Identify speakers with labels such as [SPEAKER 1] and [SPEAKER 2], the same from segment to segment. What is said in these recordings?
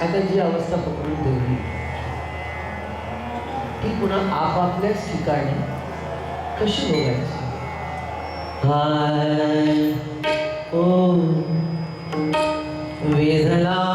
[SPEAKER 1] आता जी अवस्था पकडून ठेवली ती पुन्हा आपापल्याच ठिकाणी कशी बघायची? हाय. ओ. वेदला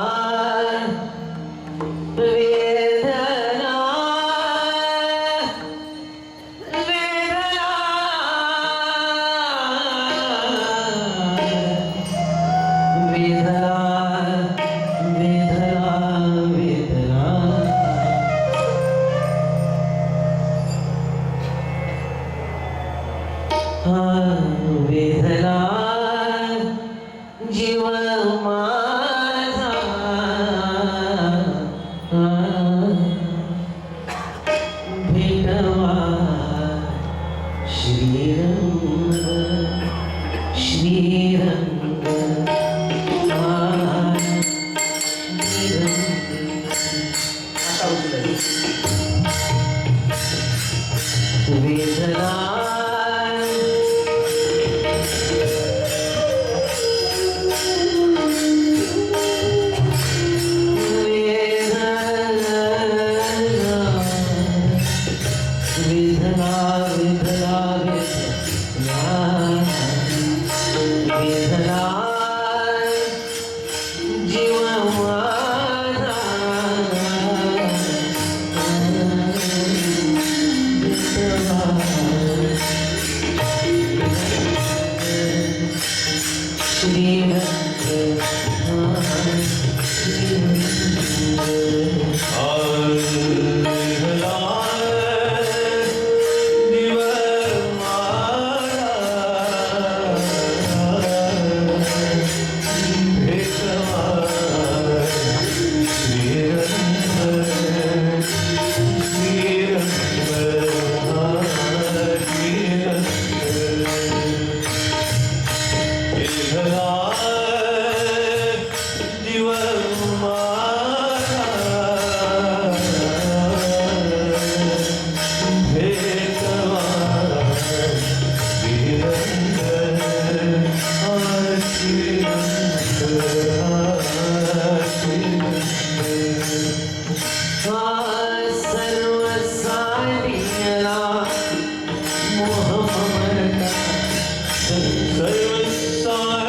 [SPEAKER 1] Hallelujah. Oh, my God.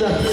[SPEAKER 1] 있습니다.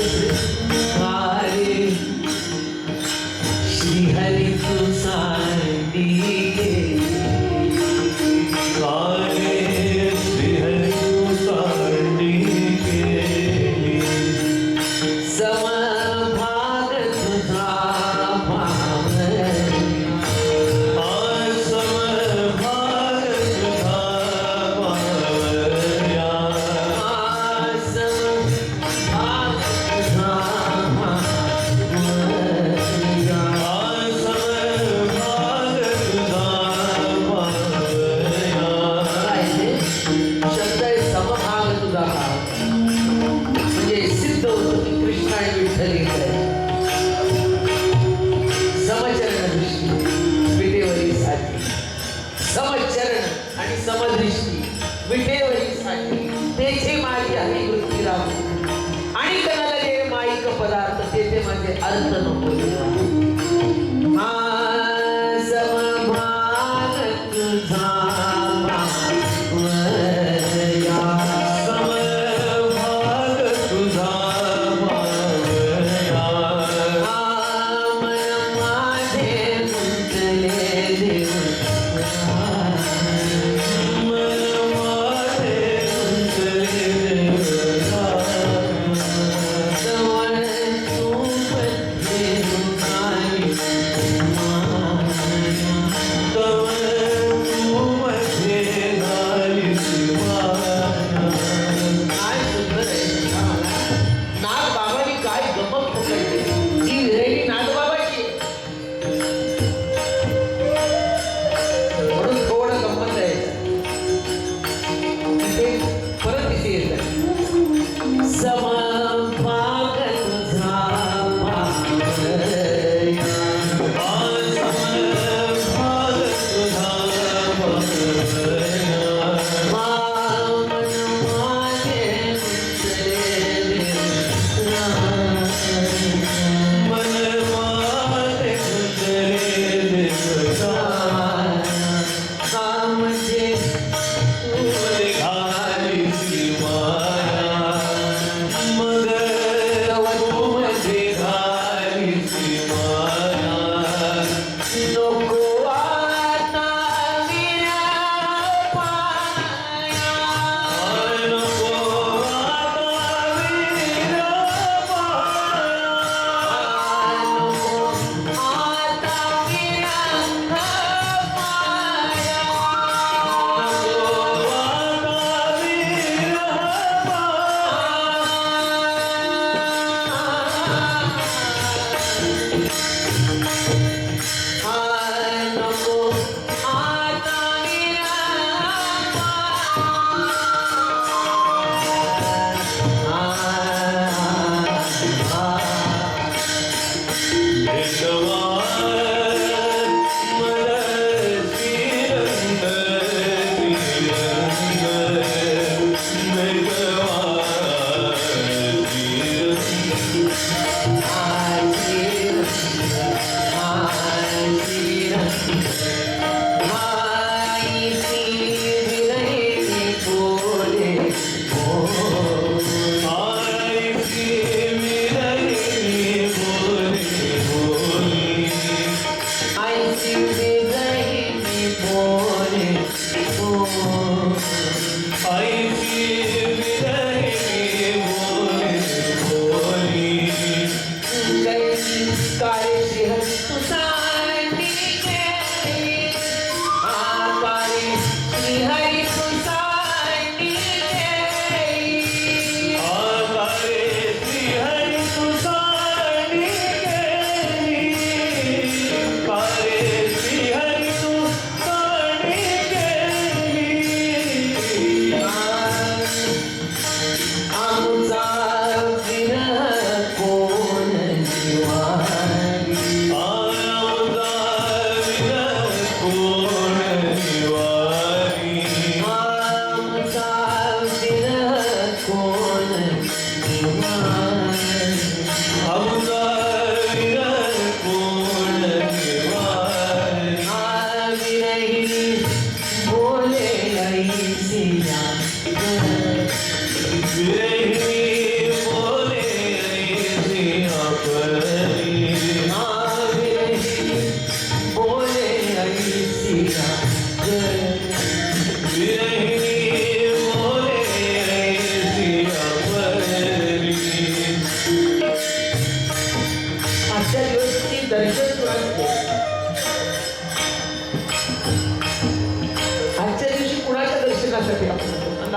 [SPEAKER 1] 在。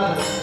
[SPEAKER 1] 끝나는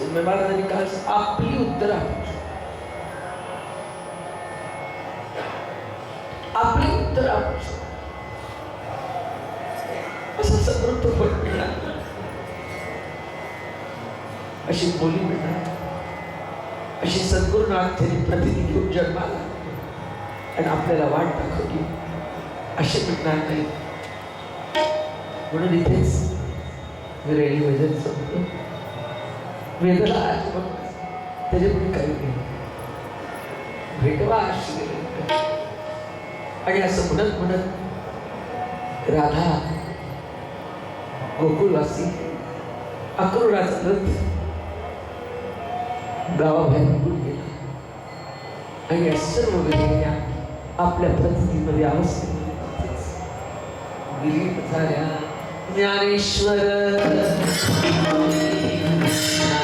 [SPEAKER 1] तुम्ही महाराजांनी काल आपली उत्तर आपली उत्तर असं समृद्ध फळ मिळणार अशी बोली मिळणार अशी सद्गुरुनाथ त्यांनी प्रतिनिधी घेऊन जन्माला. आणि आपल्याला वाट दाखवली. असे मिळणार नाही. म्हणून इथेच विरळी भजन संपलं. वेदना आज मग काही नाही. भेटवा आणि असं म्हणत म्हणत राधा गोकुळवासी अक्रूराचा रथ गावाबाहेर निघून गेला. आणि या सर्व वेगवेगळ्या आपल्या प्रतिनिधीमध्ये अवस्थेमध्ये झाल्या ज्ञानेश्वर.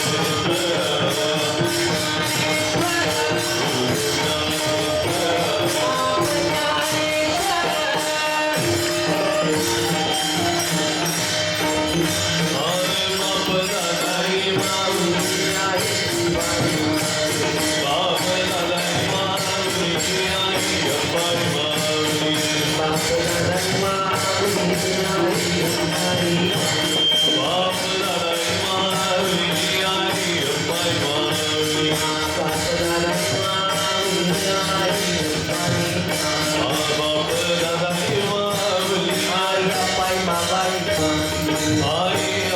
[SPEAKER 1] Thank you.
[SPEAKER 2] Hare